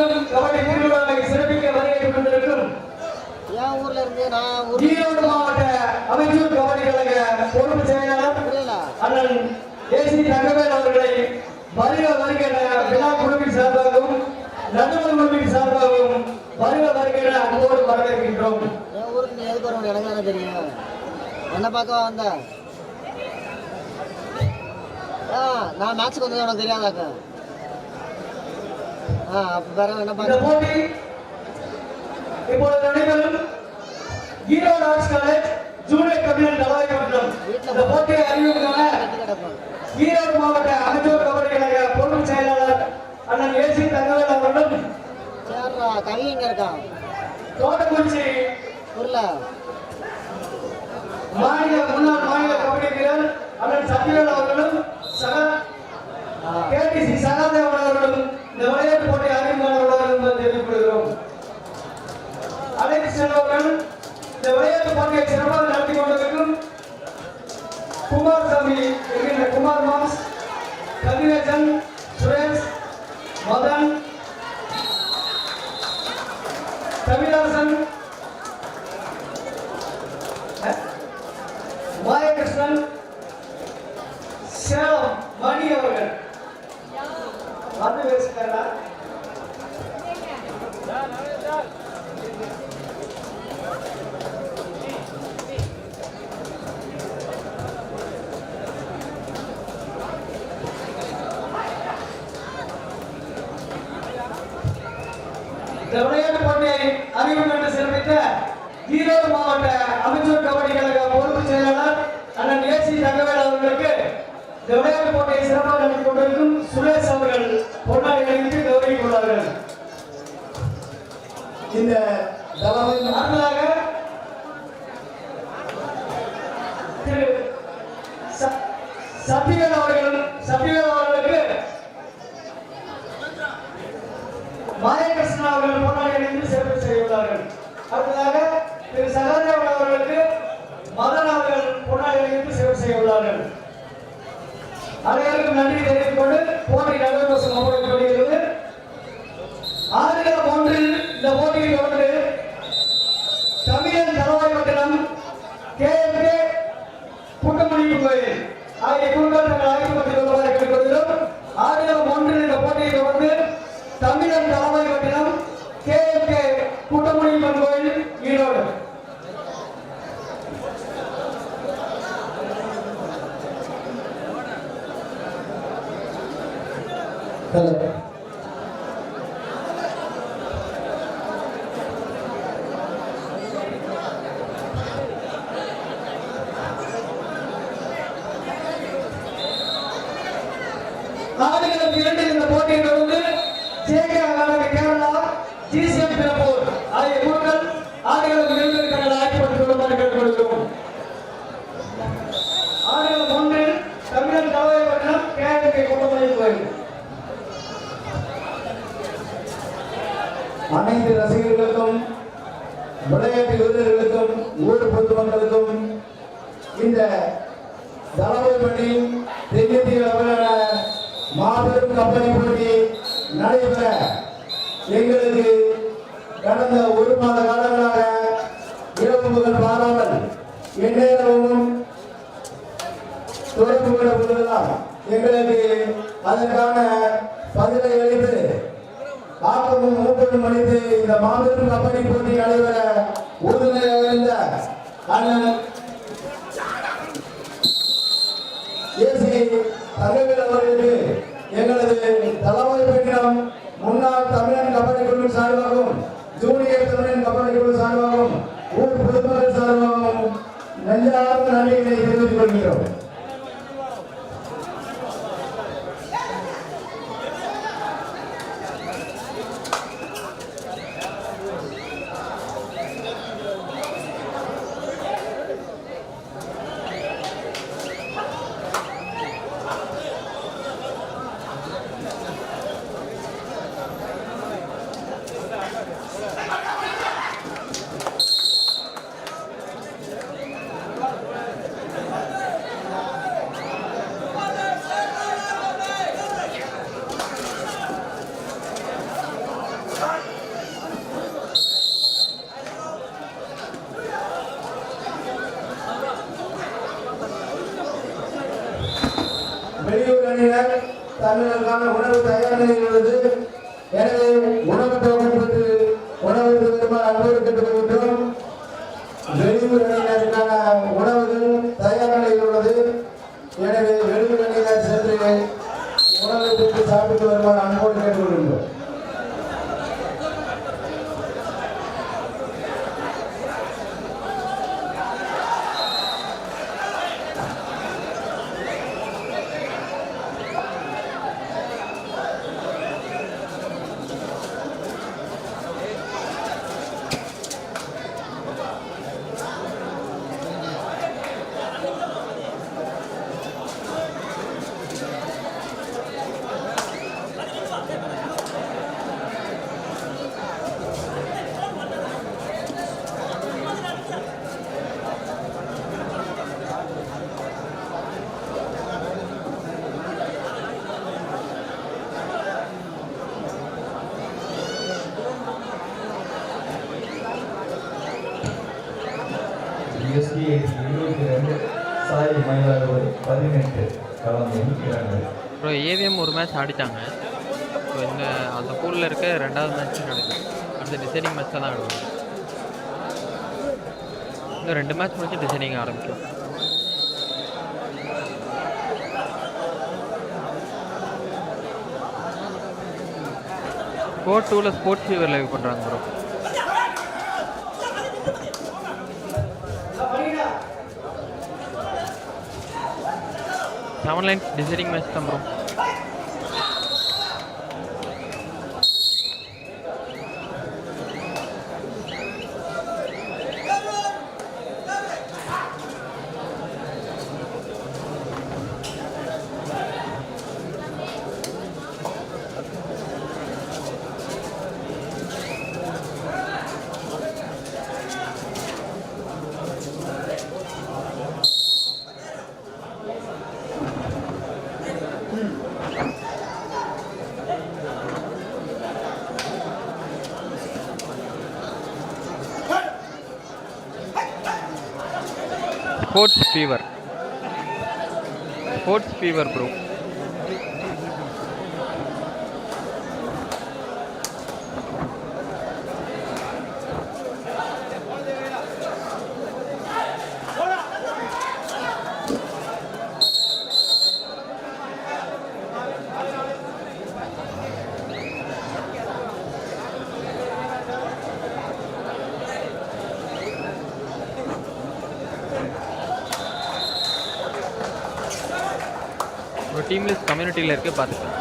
மாபெரும் கபடி திருவிழாவை சிறப்பிக்க வருகை கொண்டிருக்கும் என் ஊர்ல இருந்து நான் ஊர் ஈரோடு மாவட்ட அமைச்சர் கபடி கழக பொறுப்பு செயலாளர் அண்ணன் ஏசி தங்கவேல் அவர்களை வருக வருக என விழா குழுவின் சார்பாகவும் நடுவர் குழுவின் சார்பாகவும் வருக வருக என அன்போடு வரவேற்கின்றோம். என் ஊருக்கு நீ எதுக்கு வரணும் எனக்கு தானே தெரியும். என்ன பார்க்க வந்த? நான் மேட்ச்சுக்கு வந்தது உனக்கு தெரியாதாக்க? இந்த போட்டி இப்பொழுது நடைபெறும் Erode arts college junior Kabilan இந்த போட்டியை கட்டி கிடப்பேன் ஈரோடு மாவட்ட அமைச்சர் கபடி கழக பொறுப்பு செயலாளர் அண்ணன் ஏசி தங்கவேல் அவர்களும் கவி எங்க இருக்கான் தோட்டக்குறிச்சி புரியல மாநில முன்னாள் மாநில கபடி வீரர் அண்ணன் சத்யவேல் அவர்களும் சக கேடிசி சகாதேவன் அவர்களும் இந்த விளையாட்டு விளையாட்டு போட்டியை சிறப்பாக நடத்தி கொண்டிருக்கும் குமார் என்கின்ற குமார் மாஸ் கதிரேசன் சுரேஷ் மதன் தமிழரசன் மாயகிருஷ்ணன் சேலம் மணி அவர்கள் வந்து பேசுகிறாரா இந்த விளையாட்டு போட்டியை அறிமுகம் என்று சிறப்பித்த ஈரோடு மாவட்ட அமைச்சர் கபடி கழக பொறுப்பு செயலாளர் அண்ணன் ஏசி தங்கவேல் அவர்களுக்கு இந்த விளையாட்டு போட்டியை சிறப்பாக நடத்தி கொண்டிருக்கும் சுரேஷ் அவர்கள் பொன்னாடி அணிவித்து கௌரவித்துள்ளார்கள் இந்த தலைமை அடுத்ததாக திரு சத்யவேல் அவர்கள் சத்யவேல் அவர்களுக்கு மாயகிருஷ்ணன் அவர்கள் பொன்னாடி அணிந்து சிறப்பு செய்துள்ளார்கள். அடுத்ததாக திரு சகாதேவன் அவர்களுக்கு மதன் அவர்கள் பொன்னாடி அணிந்து சிறப்பு செய்துள்ளார்கள். அனைவருக்கும் நன்றி தெரிவித்துக் கொண்டு போட்டி நடைபெறும் தலைமை மாபெரும் கம்பெனி போட்டி நடைபெற எங்களுக்கு கடந்த ஒரு மாத காலங்களாக இரவு முதல் மாறாமல் எந்நேரமும் தொடர்பு கொள்ளப்படுவதால் எங்களுக்கு அதற்கான பதிலை அளித்து ஆக்கமும் ஊக்கமும் அளித்து இந்த மாபெரும் கபடி போட்டி நடைபெற உறுதுணையாக இருந்த அண்ணன் ஏசி தங்கவேல் அவர்களுக்கு எங்களது தலைமை பெற்றிடம் முன்னாள் தமிழன் கபடி குழு சார்பாகவும் ஜூனியர் தமிழன் கபடி குழு சார்பாகவும் ஊர் பொதுமக்கள் சார்பாகவும் நன்றாக நன்றிகளை தெரிவித்துக் கொள்கிறோம் உணவு வருமாறு அன்போடு கேட்டுக்கொள்கின்றோம் மேட்ச் ஆடிட்டாங்க. ஸோ இந்த அந்த பூலில் இருக்க ரெண்டாவது மேட்ச் நடக்குது. அடுத்த டிசைனிங் மேட்ச் தான் ஆடுவாங்க. இன்னும் ரெண்டு மேட்ச் முடிச்சு டிசைனிங் ஆரம்பிக்கும். ஸ்போர்ட் டூவில் ஸ்போர்ட்ஸ் ஃபீவர் லைவ் பண்ணுறாங்க bro seven line designing match தான் bro sports fever sports fever bro ஒரு டீம் இருக்குது பார்த்துக்கலாம்.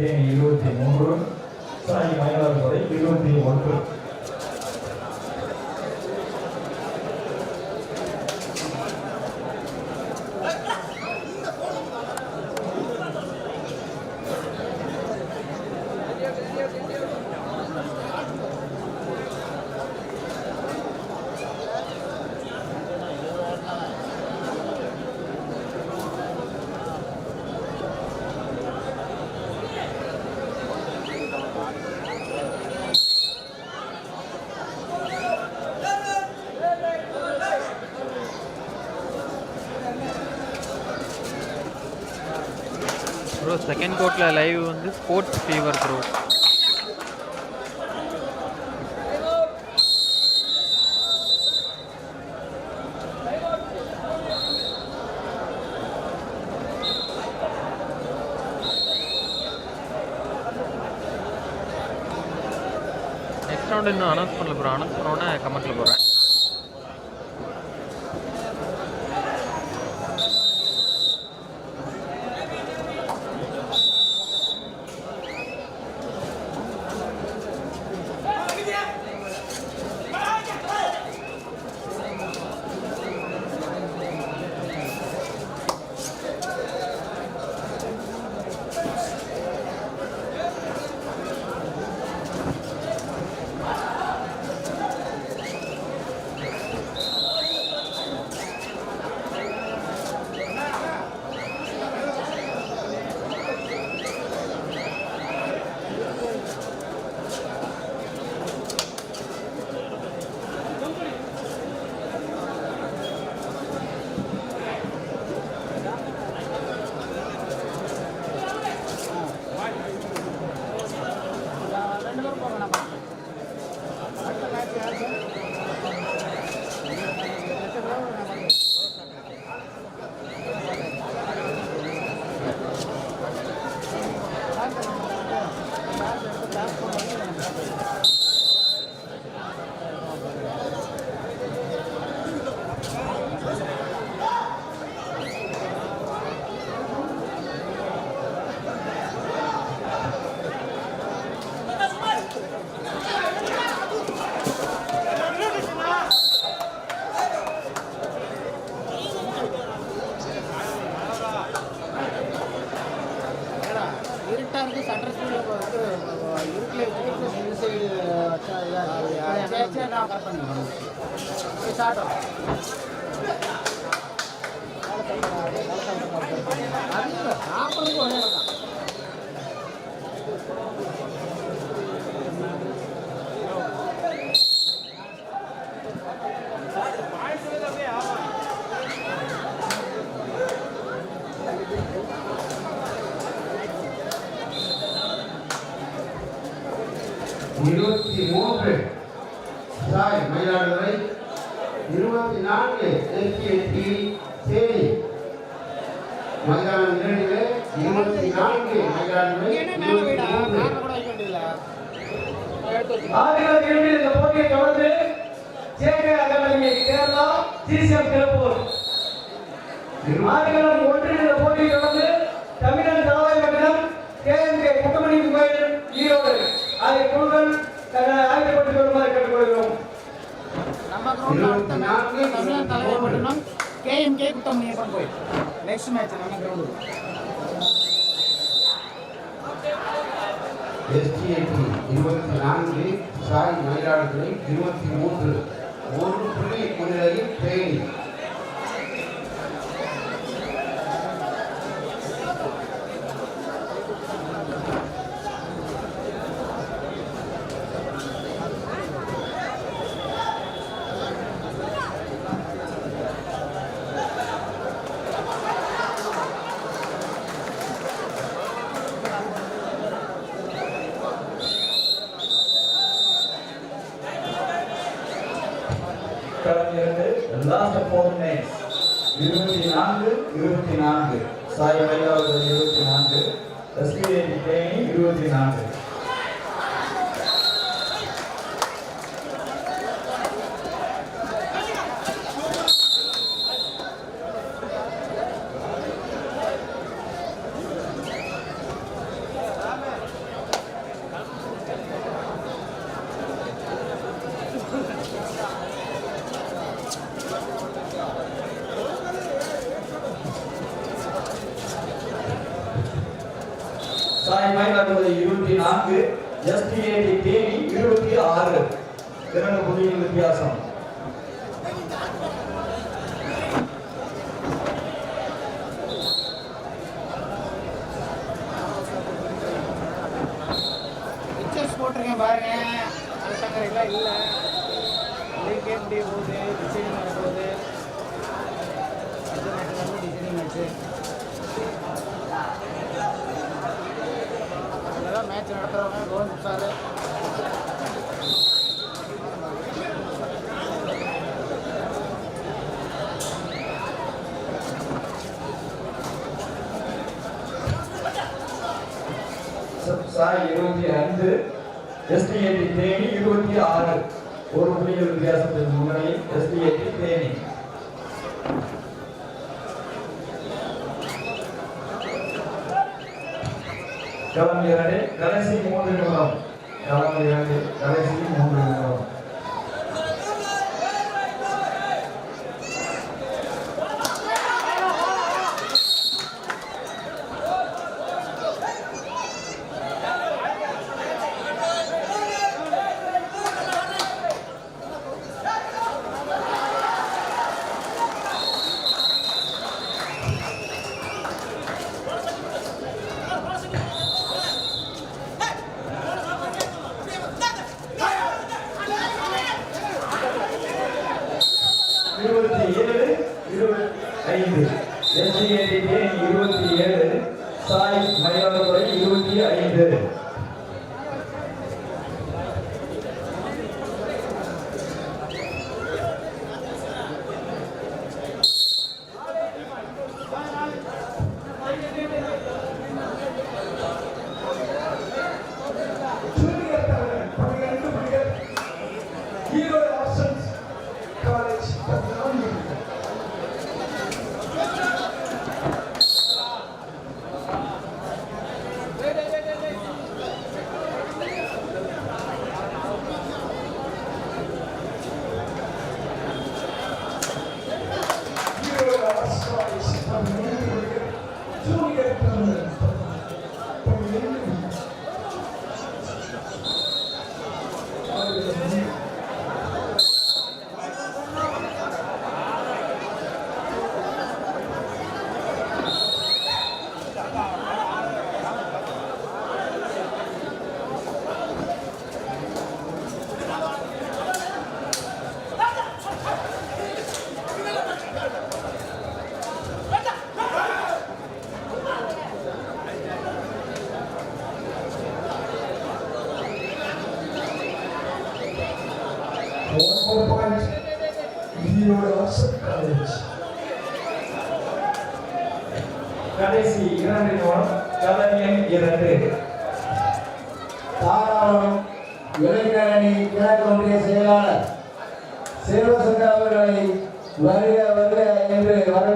இருபத்தி மூன்று. சாய் மயிலாடுதுறை இருபத்தி ஒன்று. செகண்ட் கோட்டில் லைவ் வந்து ஸ்போர்ட்ஸ் ஃபீவர் ப்ரோ இன்னும் அனௌன்ஸ் பண்ணல ப்ரோ அனௌன்ஸ் பண்ணோன்னே கமெண்ட்ல போடுறேன். இருபத்தி மூன்று. ಎಂಕೆ ಉತ್ತಮ ನೆಕ್ಸ್ಟ್ ಮ್ಯಾಚ್ ನನ್ನ ಗ್ರೌಂಡ್ எஸ்டிஐடி இருபத்தி நான்கு சாய் மயிலாடுதுறை இருபத்தி மூன்று ஒரு புள்ளி முன்னிலையில் தேனி साई मेला और दरियों नांगे तस्वीरें निकलें हीरो नांगे பாருங்க. அரசாங்கரைலாம் இல்லை. இதுக்கே இப்படி போகுது டிசைனிங் வரப்போகுது அடுத்த சாய் இருபத்தி ஐந்து. எஸ்டிஏடி தேனி இருபத்தி ஆறு ஒரு புள்ளிகள் வித்தியாசத்தில் முன்னணி எஸ்டிஏடி தேனி களம் இரண்டு கடைசி மூன்று நிமிடம் களம் இரண்டு கடைசி மூன்று நிமிடம்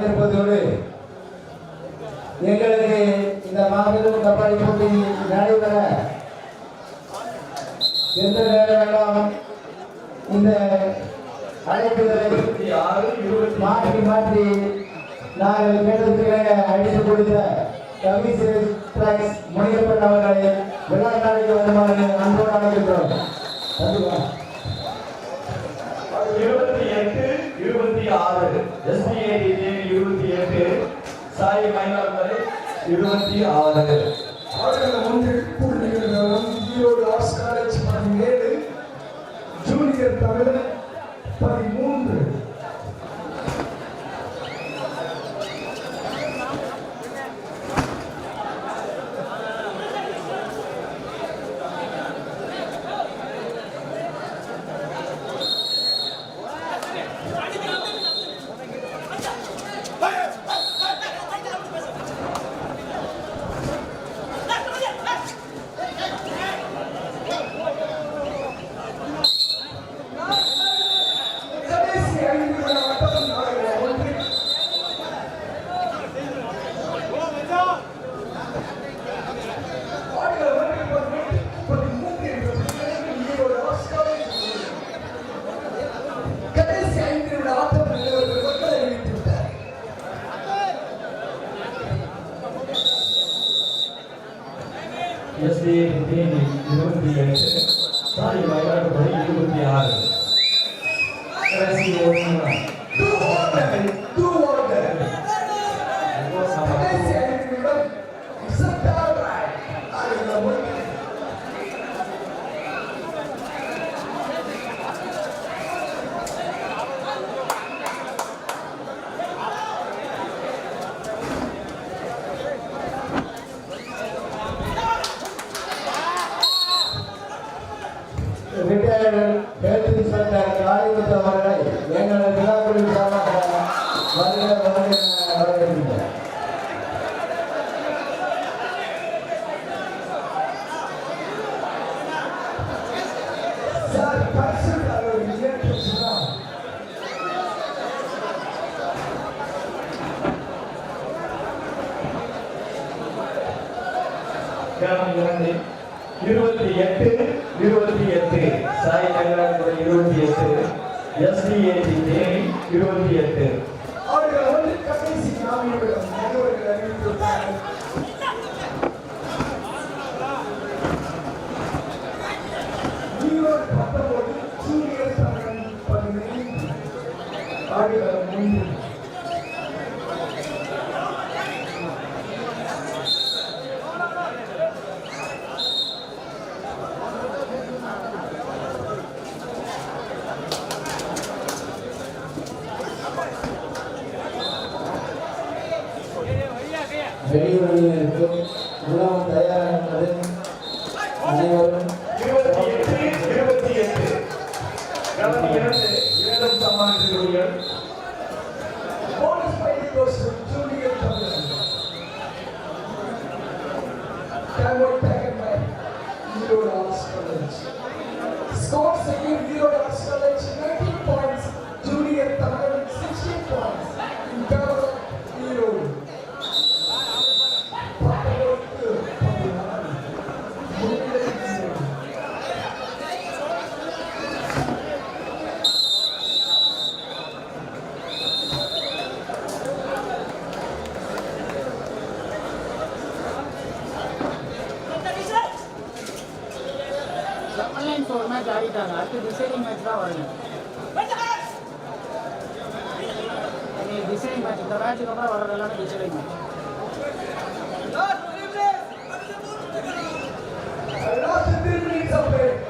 இருப்பதோடு எங்களுக்கு இந்த மாபெரும் கபடி போட்டி நடைபெற எந்த நேரமெல்லாம் இந்த அழைப்புகளை மாற்றி மாற்றி நாங்கள் கேட்டதுக்கு அடித்து கொடுத்த கவிசிறு பிளக்ஸ் முனியப்பன் அவர்களை விழாக்காலைக்கு வருமாறு அன்போடு அழைக்கின்றோம். இருபத்தி எட்டு இருபத்தி ஆறு எஸ்பி சாய் மயிலாடுதுறை இருபத்தி ஆறு. ஆடுகள ஒன்றில் எஸ்பிஐடி தேனி இருபத்தி எட்டு சாய் மயிலாடுதுறை இருபத்தி ஆறு கடைசி ஒரு நிமிடம் இரண்டு இருபத்தி எட்டு இருபத்தி எட்டு சாய் கல்யாணத்துறை இருபத்தி எட்டு எஸ்டிஏடி தேனி இருபத்தி எட்டு ஆடிட்டாங்க. அடுத்து டிசைனிங் மேட்ச் தான் வரணும். டிசைனிங் மேட்ச் இந்த மேட்சுக்கு அப்புறம் வர எல்லாமே designing match Last 15.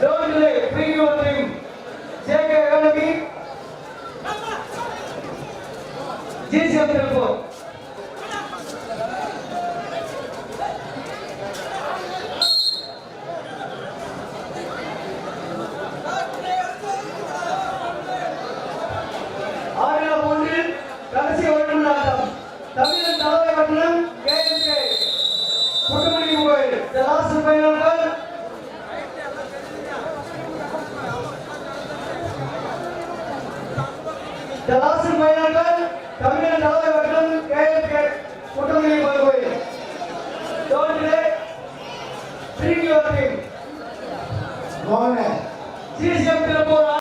Don't delay. Bring your dream. Check economy. G7 report.